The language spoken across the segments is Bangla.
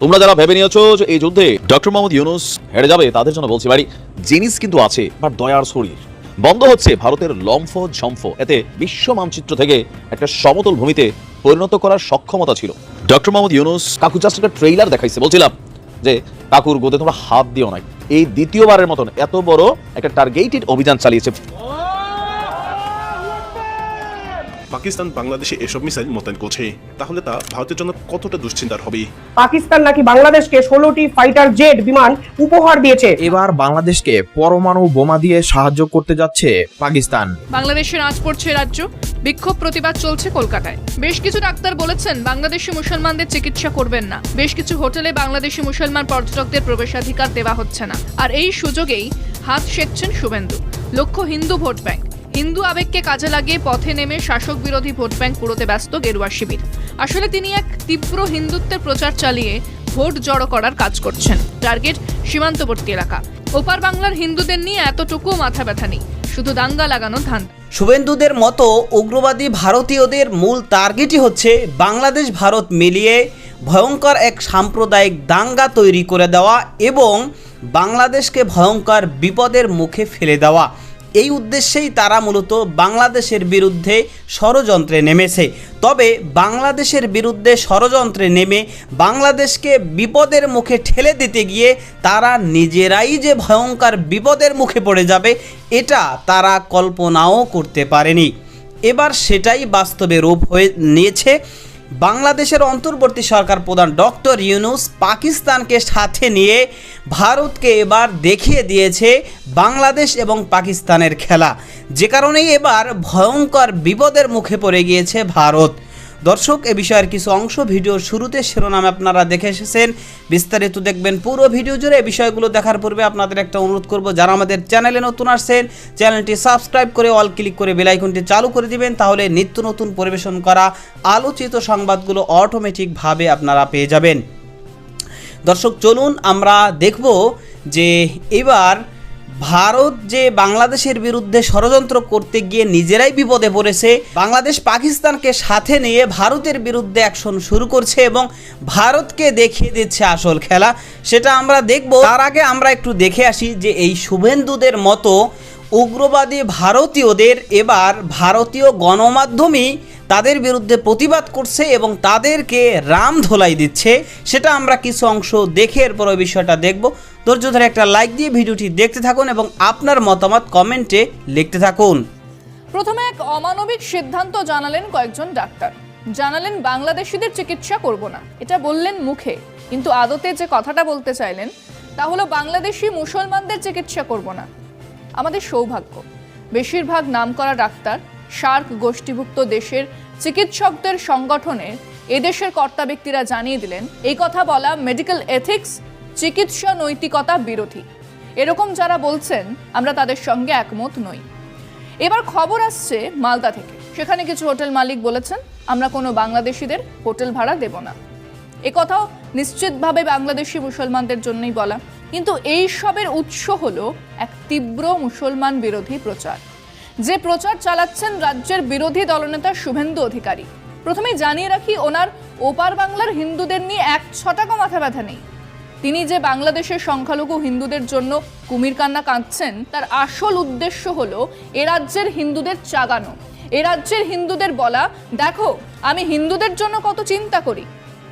তোমরা যারা ভেবে নিয়েছো যে এই যুদ্ধে ডক্টর মোহাম্মদ ইউনুস হেরে যাবে, তাদের জন্য বলছি, বাড়ি জিনিস কিন্তু আছে বাট দয়ার শরীর। বন্ধ হচ্ছে ভারতের লম্ফ ঝম্ফ এতে বিশ্ব মানচিত্র থেকে একটা সমতল ভূমিতে পরিণত করার সক্ষমতা ছিল। ডক্টর মোহাম্মদ ইউনুস কাকু জাস্ট একটা ট্রেইলার দেখাইছে, বলছিলাম যে, কাকুর গোদে তোমরা হাত দিও না এই দ্বিতীয়বারের মতন এত বড় একটা টার্গেটেড অভিযান চালিয়েছে। পাকিস্তান বাংলাদেশে এসব মিসাইল মোতায়েন করছে। তাহলে তা ভারতের জন্য কতটা দুশ্চিন্তার হবে? পাকিস্তান নাকি বাংলাদেশকে ষোলোটি ফাইটার জেট বিমান উপহার দিয়েছে? এবার বাংলাদেশকে পরমাণু বোমা দিয়ে সাহায্য করতে যাচ্ছে পাকিস্তান। বাংলাদেশের আজ পড়ছে রাজ্য। বিক্ষোভ প্রতিবাদ চলছে কলকাতায়। বেশ কিছু ডাক্তার বলেছেন বাংলাদেশি মুসলমানদের চিকিৎসা করবেন না। বেশ কিছু হোটেলে বাংলাদেশি মুসলমান পর্যটকদের প্রবেশাধিকার দেওয়া হচ্ছে না। আর এই সুযোগেই হাত সেঁকছেন শুভেন্দু লক্ষ্য হিন্দু ভোট ব্যাংক। হিন্দু আবেগকে কাজে লাগিয়ে পথে নেমে শাসক বিরোধী ভোট ব্যাংক পুরোতে ব্যস্ত গেরুয়া শিবির। আসলে তিনি এক তীব্র হিন্দুত্বের প্রচার চালিয়ে ভোট জড়ো করার কাজ করছেন, টার্গেট সীমান্তবর্তী এলাকা। ওপার বাংলার হিন্দুদের নিয়ে এতটুকুও মাথা ব্যথা নেই, শুধু দাঙ্গা লাগানো ধান। শুভেন্দুদের মতো উগ্রবাদী ভারতীয়দের মূল টার্গেটই হচ্ছে বাংলাদেশ ভারত মিলিয়ে ভয়ঙ্কর এক সাম্প্রদায়িক দাঙ্গা তৈরি করে দেওয়া এবং বাংলাদেশকে ভয়ঙ্কর বিপদের মুখে ফেলে দেওয়া। এই উদ্দেশ্যেই তারা মূলত বাংলাদেশের বিরুদ্ধে ষড়যন্ত্রে নেমেছে। তবে বাংলাদেশের বিরুদ্ধে ষড়যন্ত্রে নেমে বাংলাদেশকে বিপদের মুখে ঠেলে দিতে গিয়ে তারা নিজেরাই যে ভয়ঙ্কর বিপদের মুখে পড়ে যাবে, এটা তারা কল্পনাও করতে পারেনি। এবার সেটাই বাস্তবে রূপ হয়ে নিয়েছে। বাংলাদেশের অন্তর্বর্তী সরকার প্রধান ডক্টর ইউনুস পাকিস্তানকে সাথে নিয়ে ভারতকে এবার দেখিয়ে দিয়েছে বাংলাদেশ এবং পাকিস্তানের খেলা। যে কারণেই এবার ভয়ঙ্কর বিপদের মুখে পড়ে গিয়েছে ভারত। দর্শক, এ বিষয়ের কিছু অংশ ভিডিওর শুরুতে শিরোনামে আপনারা দেখে এসেছেন। বিস্তারিত দেখবেন পুরো ভিডিও জুড়ে। এই বিষয়গুলো দেখার পূর্বে আপনাদের একটা অনুরোধ করব, যারা আমাদের চ্যানেলে নতুন আসছেন, চ্যানেলটি সাবস্ক্রাইব করে অল ক্লিক করে বেলাইকনটি চালু করে দিবেন, তাহলে নিত্য নতুন পরিবেশন করা আলোচিত সংবাদগুলো অটোমেটিকভাবে আপনারা পেয়ে যাবেন। দর্শক, চলুন আমরা দেখব যে এবার ভারত যে বাংলাদেশের বিরুদ্ধে ষড়যন্ত্র করতে গিয়ে নিজেরাই বিপদে পড়েছে, বাংলাদেশ পাকিস্তানকে সাথে নিয়ে ভারতের বিরুদ্ধে অ্যাকশন শুরু করছে এবং ভারতকে দেখিয়ে দিচ্ছে আসল খেলা। সেটা আমরা দেখব। তার আগে আমরা একটু দেখে আসি যে এই শুভেন্দুদের মতো উগ্রবাদী ভারতীয়দের এবার ভারতীয় গণমাধ্যমই তাদের বিরুদ্ধে প্রতিবাদ করছে এবং তাদেরকে রাম ধোলাই দিচ্ছে। সেটা আমরা কিছু অংশ দেখে এরপর বিষয়টা দেখব। ধৈর্য ধরে একটা লাইক দিয়ে ভিডিওটি দেখতে থাকুন এবং আপনার মতামত কমেন্টে লিখতে থাকুন। প্রথমে এক অমানবিক সিদ্ধান্ত জানালেন কয়েকজন ডাক্তার। জানালেন, বাংলাদেশিদের চিকিৎসা করব না। এটা বললেন মুখে। কিন্তু আদতে যে কথাটা বলতে চাইলেন, তা হলো, বাংলাদেশি মুসলমানদের চিকিৎসা করব না। আমাদের সৌভাগ্য। বেশিরভাগ নামকরা ডাক্তার সার্ক গোষ্ঠীভুক্ত দেশের চিকিৎসকদের সংগঠনের এদেশের কর্তা ব্যক্তিরা জানিয়ে দিলেন, এই কথা বলা মেডিকেল এথিক্স চিকিৎসা নৈতিকতা বিরোধী। এরকম যারা বলছেন, আমরা তাদের সঙ্গে একমত নই। এবার খবর আসছে মালদা থেকে। সেখানে কিছু হোটেল মালিক বলেছেন, আমরা কোনো বাংলাদেশিদের হোটেল ভাড়া দেব না। এ কথাও নিশ্চিতভাবে বাংলাদেশি মুসলমানদের জন্যই বলা। কিন্তু এই সবের উৎস হলো এক তীব্র মুসলমান বিরোধী প্রচার। যে প্রচার চালাচ্ছেন রাজ্যের বিরোধী দলনেতা শুভেন্দু অধিকারী। প্রথমেই জানিয়ে রাখি, ওনার ওপার বাংলার হিন্দুদের নিয়ে এক ছটাকো মাথা ব্যথা নেই। তিনি যে বাংলাদেশের সংখ্যালঘু হিন্দুদের জন্য কুমির কান্না কাঁদছেন, তার আসল উদ্দেশ্য হলো এ রাজ্যের হিন্দুদের চাগানো। এ রাজ্যের হিন্দুদের বলা, দেখো, আমি হিন্দুদের জন্য কত চিন্তা করি।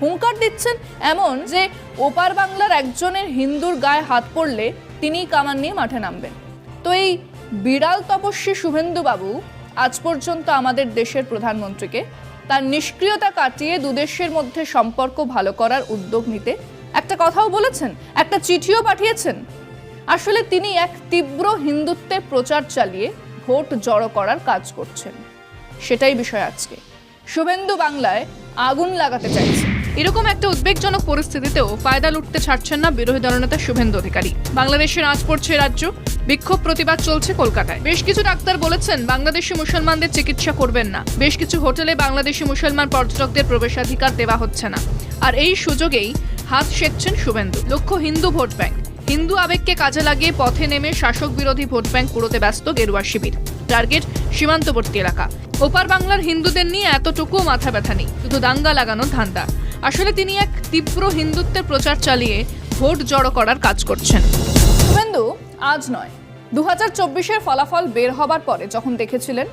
হুঙ্কার দিচ্ছেন এমন যে ওপার বাংলার একজনের হিন্দুর গায়ে হাত পড়লে তিনিই কামান নিয়ে মাঠে নামবেন। তো এই বিড়াল তপস্বী শুভেন্দুবাবু আজ পর্যন্ত আমাদের দেশের প্রধানমন্ত্রীকে তার নিষ্ক্রিয়তা কাটিয়ে দুদেশের মধ্যে সম্পর্ক ভালো করার উদ্যোগ নিতে একটা কথাও বলেছেন, একটা চিঠিও পাঠিয়েছেন। আসলে তিনি এক তীব্র হিন্দুত্বের প্রচার চালিয়ে ভোট জড়ো করার কাজ করছেন। সেটাই বিষয় আজকে। শুভেন্দু বাংলায় আগুন লাগাতে চাইছে। এরকম একটা উদ্বেগজনক পরিস্থিতিতেও ফায়দা লুটতে ছাড়ছেন না বিরোধী দলনেতা শুভেন্দু অধিকারী। বাংলাদেশের আজ পড়ছে রাজ্য, বিক্ষোভ প্রতিবাদ চলছে কলকাতায়। বেশ কিছু ডাক্তার বলেছেন, বাংলাদেশি মুসলমানদের চিকিৎসা করবেন না। বেশ কিছু হোটেলে বাংলাদেশি মুসলমান পর্যটকদের প্রবেশাধিকার দেওয়া হচ্ছে না। আর এই সুযোগেই হাত সেঁকছেন শুভেন্দু। লক্ষ্য হিন্দু ভোট ব্যাংক। হিন্দু আবেগকে কাজে লাগিয়ে পথে নেমে শাসক বিরোধী ভোট ব্যাংক পুরোতে ব্যস্ত গেরুয়া শিবির, টার্গেট সীমান্তবর্তী এলাকা। ওপার বাংলার হিন্দুদের নিয়ে এতটুকুও মাথা ব্যথা নেই, শুধু দাঙ্গা লাগানো ধান্দা। আসলে তিনি এক তীব্র হিন্দুত্বের প্রচার চালিয়ে ভোট জড়ো করার কাজ করছেন। শুভেন্দু, আজ নয়। দু হাজার ফলাফল বের হবার পরে যখন দেখেছিলেন,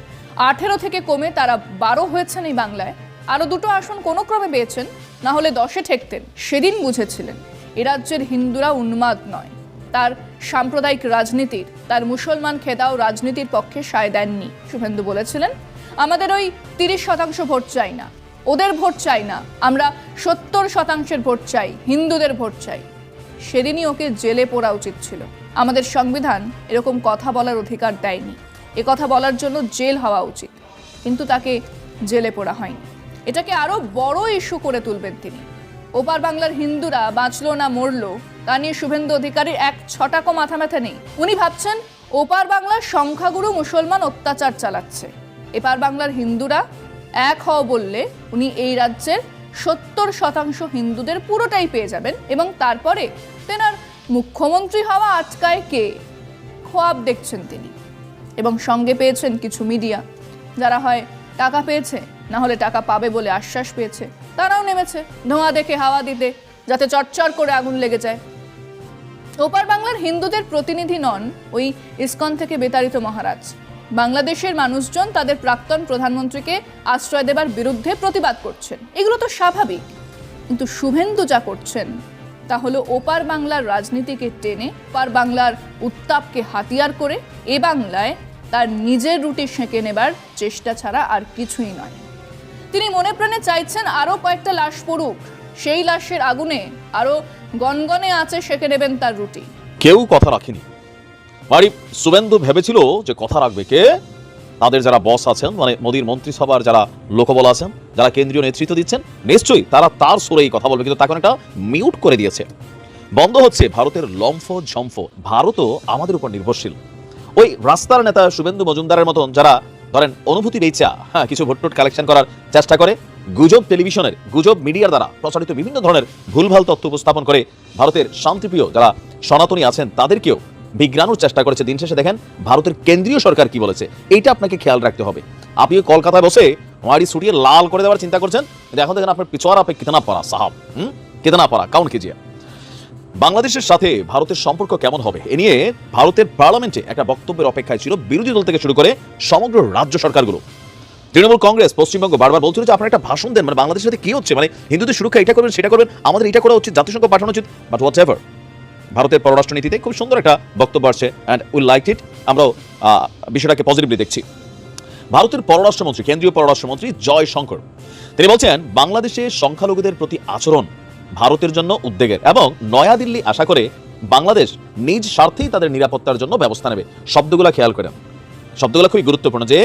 আঠেরো থেকে কমে তারা বারো হয়েছেন এই বাংলায়, আরও দুটো আসন কোনো ক্রমে পেয়েছেন না হলে দশে ঠেকতেন, সেদিন বুঝেছিলেন, এ রাজ্যের হিন্দুরা উন্মাদ নয়। তার সাম্প্রদায়িক রাজনীতির, তার মুসলমান খেদাও রাজনীতির পক্ষে সায় দেননি, শুভেন্দু বলেছিলেন। আমাদের ওই তিরিশ শতাংশ ভোট চাই না, ওদের ভোট চাই না, আমরা সত্তর শতাংশের ভোট চাই, হিন্দুদের ভোট চাই। সেদিনই ওকে জেলে পড়া উচিত ছিল। আমাদের সংবিধান এরকম কথা বলার অধিকার দেয়নি, এ কথা বলার জন্য জেল হওয়া উচিত, কিন্তু তাকে জেলে পড়া হয়নি। এটাকে আরও বড় ইস্যু করে তুলবেন তিনি। ওপার বাংলার হিন্দুরা বাঁচলো না, মরল, তা নিয়ে শুভেন্দু অধিকারীর এক ছটাকো মাথা ব্যথা নেই। উনি ভাবছেন, ওপার বাংলার সংখ্যাগুরু মুসলমান অত্যাচার চালাচ্ছে। এপার বাংলার হিন্দুরা এক হও বললে উনি এই রাজ্যের সত্তর শতাংশ হিন্দুদের পুরোটাই পেয়ে যাবেন এবং তারপরে তেনার মুখ্যমন্ত্রী হওয়া আটকায় কে? খোয়াব দেখছেন তিনি। এবং সঙ্গে পেয়েছেন কিছু মিডিয়া, যারা হয় টাকা পেয়েছে, না হলে টাকা পাবে বলে আশ্বাস পেয়েছে। তারাও নেমেছে, ধোঁয়া দেখে হাওয়া দিতে, যাতে চটচর করে আগুন লেগে যায়। ওপার বাংলার হিন্দুদের প্রতিনিধি নন ওই ইসকন থেকে বেতাড়িত মহারাজ। বাংলাদেশের মানুষজন তাদের প্রাক্তন প্রধানমন্ত্রীকে আশ্রয় দেবার বিরুদ্ধে প্রতিবাদ করছেন। এগুলো তো স্বাভাবিক। কিন্তু শুভেন্দু যা করছেন, তা হলো ওপার বাংলার রাজনীতিকে টেনে ওপার বাংলার উত্তাপকে হাতিয়ার করে এ বাংলায় তার নিজের রুটি সেঁকে নেবার চেষ্টা ছাড়া আর কিছুই নয়। তিনি মনে প্রাণে চাইছেন আরও কয়েকটা লাশ পড়ুক। সেই লাশের আগুনে আরও গনগনে আছে সেঁকে নেবেন তার রুটি। কেউ কথা রাখেনি। বাড়ি শুভেন্দু ভেবেছিল যে কথা রাখবে কে? তাদের যারা বস আছেন মানে মোদীর মন্ত্রিসভার যারা লোকবল আছেন, যারা কেন্দ্রীয় নেতৃত্ব দিচ্ছেন, নিশ্চয়ই তারা তার সুরেই কথা বলবে। কিন্তু তাকে একটা মিউট করে দিয়েছে। বন্ধ হচ্ছে ভারতের লম্ফ ঝম্ফ। ভারতও আমাদের উপর নির্ভরশীল। ওই রাস্তার নেতা শুভেন্দু মজুমদারের মতন যারা, ধরেন, অনুভূতি বেচা হ্যাঁ কিছু ভোটটোট কালেকশন করার চেষ্টা করে, গুজব টেলিভিশনের, গুজব মিডিয়ার দ্বারা প্রচারিত বিভিন্ন ধরনের ভুলভাল তথ্য উপস্থাপন করে ভারতের শান্তিপ্রিয় যারা সনাতনী আছেন, তাদেরকেও বিজ্ঞানোর চেষ্টা করেছে দিন শেষে। দেখেন, ভারতের কেন্দ্রীয় সরকার কি বলেছে, এইটা আপনাকে খেয়াল রাখতে হবে। আপনি কলকাতায় বসে মারি ছুটিয়ে লাল করে দেওয়ার চিন্তা করছেন এখন দেখেন আপনার পিছোয়ার আপে কিতনা পড়া, সাহাব, হুম? কিতনা পড়া কাউন কিজিয়া বাংলাদেশের সাথে ভারতের সম্পর্ক কেমন হবে? এ নিয়ে ভারতের পার্লামেন্টে একটা বক্তব্যের অপেক্ষায় ছিল বিরোধী দল থেকে শুরু করে সমগ্র রাজ্য সরকারগুলো। তৃণমূল কংগ্রেস, পশ্চিমবঙ্গ বারবার বলছিল যে আপনারা একটা ভাষণ দেন মানে বাংলাদেশের সাথে কি হচ্ছে? মানে হিন্দুদের সুরক্ষা এটা করবেন, সেটা করবেন, আমাদের এটা করা উচিত, জাতিসংঘ পাঠানো উচিত বাট হোয়াটস এভার ভারতের পররাষ্ট্র নীতিতে খুব সুন্দর একটা বক্তব্য আসছে অ্যান্ড উইল লাইক ইট আমরাও বিষয়টাকে পজিটিভলি দেখছি। ভারতের পররাষ্ট্রমন্ত্রী, কেন্দ্রীয় পররাষ্ট্রমন্ত্রী জয় শঙ্কর তিনি বলছেন, বাংলাদেশে সংখ্যালঘুদের প্রতি আচরণ ভারতের জন্য উদ্বেগের। এবং নয়াদিল্লি আশা করে বাংলাদেশ নিজ স্বার্থেই তাদের নিরাপত্তার জন্য ব্যবস্থা নেবে। শব্দগুলো খেয়াল করেন। শব্দগুলো খুবই গুরুত্বপূর্ণ যে,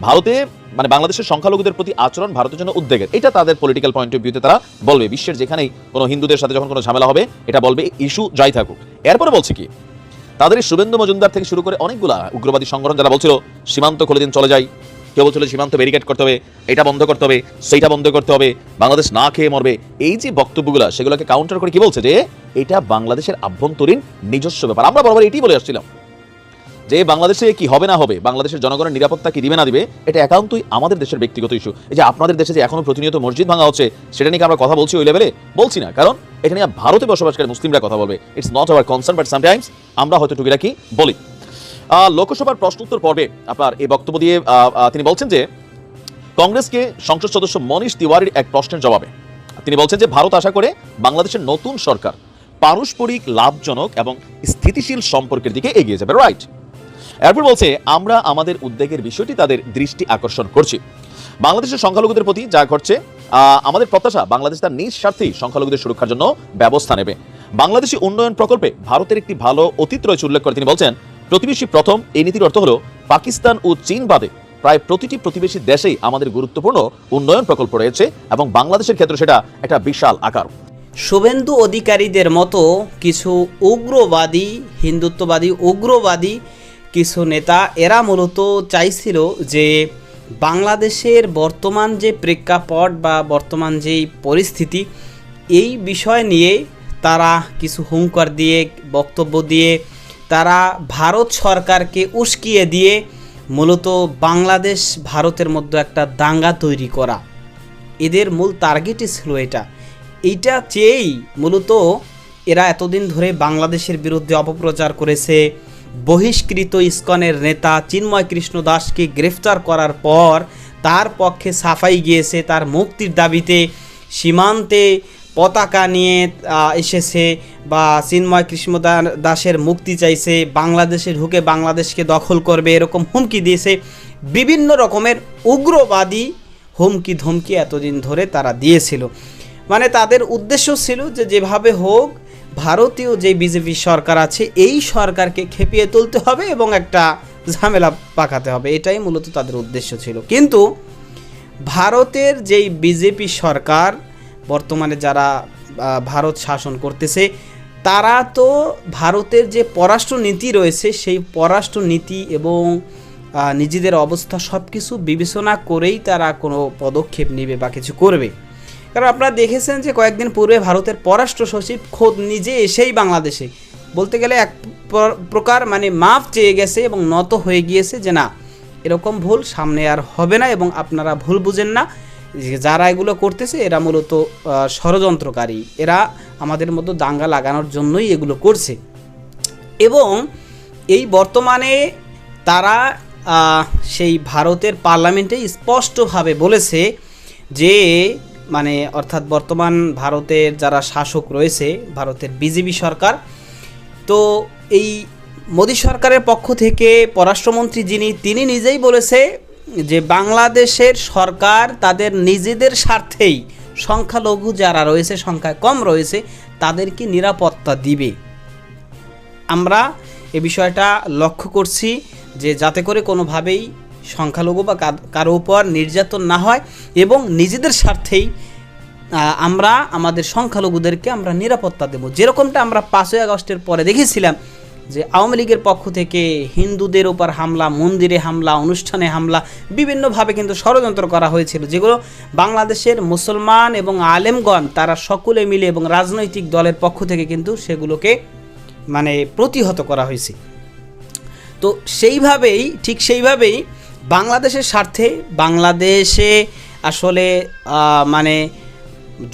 ভারতে মানে বাংলাদেশের সংখ্যালঘুদের প্রতি আচরণ ভারতের জন্য উদ্বেগের। এটা তাদের পলিটিক্যাল পয়েন্ট অফ ভিউতে তারা বলবে। বিশ্বের যেখানেই কোনো হিন্দুদের সাথে যখন কোনো ঝামেলা হবে, এটা বলবে, ইস্যু যাই থাকুক। এরপরে বলছে কি, তাদের শুভেন্দু মজুমদার থেকে শুরু করে অনেকগুলা উগ্রবাদী সংগঠন, যারা বলছিল, সীমান্ত খুলে দিন চলে যাই। কেউ বলছিল সীমান্ত ব্যারিকেড করতে হবে এটা বন্ধ করতে হবে সেইটা বন্ধ করতে হবে বাংলাদেশ না খেয়ে মরবে। এই যে বক্তব্যগুলো সেগুলোকে কাউন্টার করে কি বলছে যে এটা বাংলাদেশের আভ্যন্তরীণ নিজস্ব ব্যাপার। আমরা বরাবর এটাই বলে আসছিলাম। যে বাংলাদেশে কি হবে না হবে বাংলাদেশের জনগণের নিরাপত্তা কি দিবে না দিবে এটা একান্তই আমাদের দেশের ব্যক্তিগত ইস্যু এই যে আপনাদের দেশে যে এখনও প্রতিনিয়ত মসজিদ ভাঙা হচ্ছে সেটা নিয়ে কি আমরা কথা বলছি ওই লেভেলে বলছি না কারণ এটা নিয়ে ভারতে বসবাসকারী মুসলিমরা কথা বলবে। It's not our concern but sometimes আমরা হয়তো টুকিটাকি বলি। আহ, লোকসভার প্রশ্নোত্তর পর্বে আপনার এই বক্তব্য দিয়ে তিনি বলছেন যে, কংগ্রেসকে সংসদ সদস্য মনীষ তিওয়ারির এক প্রশ্নের জবাবে। তিনি বলছেন যে, ভারত আশা করে বাংলাদেশের নতুন সরকার পারস্পরিক লাভজনক এবং স্থিতিশীল সম্পর্কের দিকে এগিয়ে যাবে। রাইট এরপর বলছে, আমরা আমাদের উদ্বেগের বিষয়টি তাদের দৃষ্টি আকর্ষণ করছি। বাংলাদেশের সংখ্যালঘুদের প্রতি যা ঘটছে আমাদের প্রত্যাশা, বাংলাদেশ তার নিজ স্বার্থেই সংখ্যালঘুদের সুরক্ষার জন্য ব্যবস্থা নেবে। বাংলাদেশি উন্নয়ন প্রকল্পে ভারতের একটি ভালো অতীত রয়েছে, উল্লেখ করে তিনি বলছেন প্রতিবেশী প্রথম, এই নীতির অর্থ হলো পাকিস্তান ও চীন বাদে প্রায় প্রতিটি প্রতিবেশী দেশেই আমাদের গুরুত্বপূর্ণ উন্নয়ন প্রকল্প রয়েছে এবং বাংলাদেশের ক্ষেত্রে সেটা একটা বিশাল আকার। শুভেন্দু অধিকারীদের মতো কিছু উগ্রবাদী, হিন্দুত্ববাদী, উগ্রবাদী কিছু নেতা এরা মূলত চাইছিল যে বাংলাদেশের বর্তমান যে প্রেক্ষাপট বা বর্তমান যেই পরিস্থিতি, এই বিষয় নিয়ে তারা কিছু হুঙ্কার দিয়ে, বক্তব্য দিয়ে তারা ভারত সরকারকে উস্কিয়ে দিয়ে মূলত বাংলাদেশ ভারতের মধ্যে একটা দাঙ্গা তৈরি করা। এদের মূল টার্গেটই ছিল এটা। এইটা চেয়েই মূলত এরা এতদিন ধরে বাংলাদেশের বিরুদ্ধে অপপ্রচার করেছে। বহিষ্কৃত ইস্কনের নেতা চিন্ময় কৃষ্ণ দাসকে গ্রেফতার করার পর তার পক্ষে সাফাই গিয়েছে তার মুক্তির দাবিতে। সীমান্তে পতাকা নিয়ে এসেছে বা চিন্ময় কৃষ্ণ দাসের মুক্তি চাইছে, বাংলাদেশে ঢুকে বাংলাদেশকে দখল করবে, এরকম হুমকি দিয়েছে, বিভিন্ন রকমের উগ্রবাদী হুমকি ধমকি এতদিন ধরে তারা দিয়েছিল। মানে তাদের উদ্দেশ্য ছিল যে যেভাবে হোক, ভারতীয় যে বিজেপি সরকার আছে, এই সরকারকে খেপিয়ে তুলতে হবে এবং একটা ঝামেলা পাকাতে হবে। এটাই মূলত তাদের উদ্দেশ্য ছিল। কিন্তু ভারতের যেই বিজেপি সরকার, বর্তমানে যারা ভারত শাসন করতেছে তারা তো ভারতের যে পররাষ্ট্র নীতি রয়েছে, সেই পররাষ্ট্র নীতি এবং নিজেদের অবস্থা সব কিছু বিবেচনা করেই তারা কোনো পদক্ষেপ নেবে বা কিছু করবে। কারণ আপনারা দেখেছেন যে কয়েকদিন পূর্বে ভারতের পররাষ্ট্র সচিব খোদ নিজে এসেই বাংলাদেশে। বলতে গেলে এক প্রকার মানে মাপ চেয়ে গেছে এবং নত হয়ে গিয়েছে যে না, এরকম ভুল সামনে আর হবে না এবং আপনারা ভুল বুঝেন না। যারা এগুলো করতেছে, এরা মূলত ষড়যন্ত্রকারী। এরা আমাদের মতো দাঙ্গা লাগানোর জন্যই এগুলো করছে। এবং এই বর্তমানে তারা সেই ভারতের পার্লামেন্টে স্পষ্টভাবে বলেছে যে মানে অর্থাৎ বর্তমান ভারতের যারা শাসক রয়েছে, ভারতের বিজেপি সরকার, তো এই মোদী সরকারের পক্ষ থেকে পররাষ্ট্রমন্ত্রী যিনি, তিনি নিজেই বলেছে যে বাংলাদেশের সরকার তাদের নিজেদের স্বার্থেই সংখ্যালঘু যারা রয়েছে, সংখ্যায় কম রয়েছে, তাদেরকে নিরাপত্তা দিবে। আমরা এ বিষয়টা লক্ষ্য করছি যে যাতে করে কোনোভাবেই সংখ্যালঘু বা কারও উপর নির্যাতন না হয় এবং নিজেদের স্বার্থেই আমরা আমাদের সংখ্যালঘুদেরকে আমরা নিরাপত্তা দেব। যেরকমটা আমরা পাঁচই আগস্টের পরে দেখেছিলাম যে আওয়ামী লীগের পক্ষ থেকে হিন্দুদের ওপর হামলা, মন্দিরে হামলা, অনুষ্ঠানে হামলা, বিভিন্নভাবে কিন্তু ষড়যন্ত্র করা হয়েছিল, যেগুলো বাংলাদেশের মুসলমান এবং আলেমগণ তারা সকলে মিলে এবং রাজনৈতিক দলের পক্ষ থেকে কিন্তু সেগুলোকে মানে প্রতিহত করা হয়েছে। তো সেইভাবেই, ঠিক সেইভাবেই বাংলাদেশের স্বার্থে, বাংলাদেশে আসলে মানে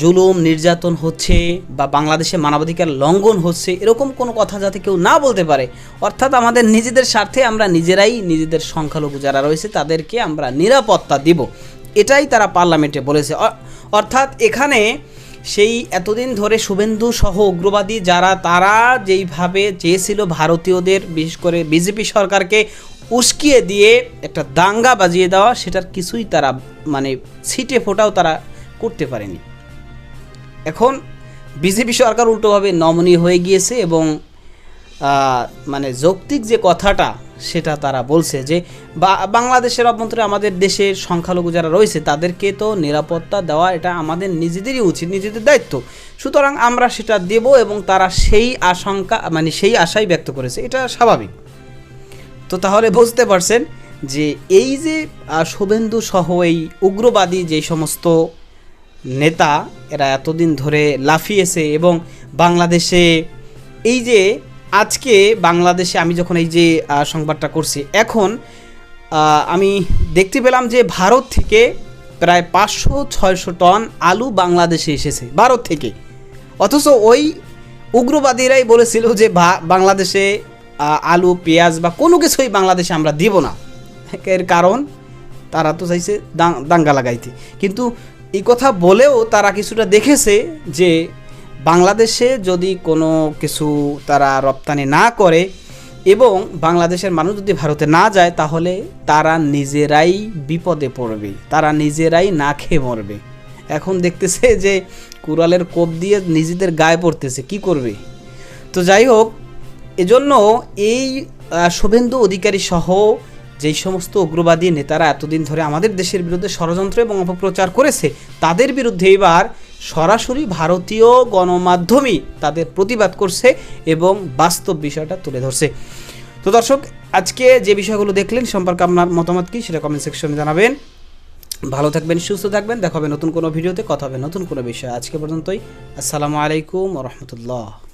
জুলুম, নির্যাতন হচ্ছে বা বাংলাদেশে মানবাধিকার লঙ্ঘন হচ্ছে, এরকম কোনো কথা যাতে কেউ না বলতে পারে। অর্থাৎ আমাদের নিজেদের স্বার্থে আমরা নিজেরাই নিজেদের সংখ্যালঘু যারা রয়েছে, তাদেরকে আমরা নিরাপত্তা দিব। এটাই তারা পার্লামেন্টে বলেছে। অর্থাৎ এখানে সেই এতদিন ধরে শুভেন্দু সহ উগ্রবাদী যারা, তারা যেইভাবে চেয়েছিল ভারতীয়দের, বিশেষ করে বিজেপি সরকারকে উস্কিয়ে দিয়ে একটা দাঙ্গা বাজিয়ে দেওয়া, সেটার কিছুই তারা মানে ছিটে ফোটাও তারা করতে পারেনি। এখন বিজেপি সরকার উল্টোভাবে নমনীয় হয়ে গিয়েছে এবং মানে যৌক্তিক যে কথাটা সেটা তারা বলছে যে বাংলাদেশের অভ্যন্তরে আমাদের দেশের সংখ্যালঘু যারা রয়েছে তাদেরকে তো নিরাপত্তা দেওয়া এটা আমাদের নিজেদেরই উচিত, নিজেদের দায়িত্ব। সুতরাং আমরা সেটা দেব এবং তারা সেই আশঙ্কা মানে সেই আশাই ব্যক্ত করেছে, এটা স্বাভাবিক। তো তাহলে বুঝতে পারছেন যে এই যে শুভেন্দু সহ এই উগ্রবাদী যে সমস্ত নেতা এরা এতদিন ধরে লাফিয়েছে এবং বাংলাদেশে এই যে আজকে বাংলাদেশে আমি যখন এই যে সংবাদটা করছি, এখন আমি দেখতে পেলাম যে ভারত থেকে প্রায় পাঁচশো ছয়শো টন আলু বাংলাদেশে এসেছে, ভারত থেকে। অথচ ওই উগ্রবাদীরাই বলেছিল যে বাংলাদেশে আলু, পেঁয়াজ বা কোনো কিছুই বাংলাদেশে আমরা দিব না। এর কারণ, তারা তো চাইছে দাঙ্গা লাগাইতে। কিন্তু এই কথা বলেও তারা কিছুটা দেখেছে যে বাংলাদেশে যদি কোনো কিছু তারা রপ্তানি না করে এবং বাংলাদেশের মানুষ যদি ভারতে না যায়, তাহলে তারা নিজেরাই বিপদে পড়বে। তারা নিজেরাই না খেয়ে মরবে। এখন দেখতেছে যে কুড়ালের কোপ দিয়ে নিজেদের গায়ে পড়তেছে। কি করবে? তো যাই হোক, এজন্য এই শুভেন্দু অধিকারী সহ যেই সমস্ত উগ্রবাদী নেতারা এতদিন ধরে আমাদের দেশের বিরুদ্ধে ষড়যন্ত্র এবং অপপ্রচার করেছে, তাদের বিরুদ্ধে এবার সরাসরি ভারতীয় গণমাধ্যমই তাদের প্রতিবাদ করছে এবং বাস্তব বিষয়টা তুলে ধরছে। তো দর্শক, আজকে যে বিষয়গুলো দেখলেন, সম্পর্কে আপনার মতামত কী সেটা কমেন্ট সেকশনে জানাবেন। ভালো থাকবেন, সুস্থ থাকবেন, দেখা নতুন কোনো ভিডিওতে, কথা হবে নতুন কোনো বিষয়। আজকে পর্যন্তই, আসসালামু আলাইকুম রহমতুল্লাহ।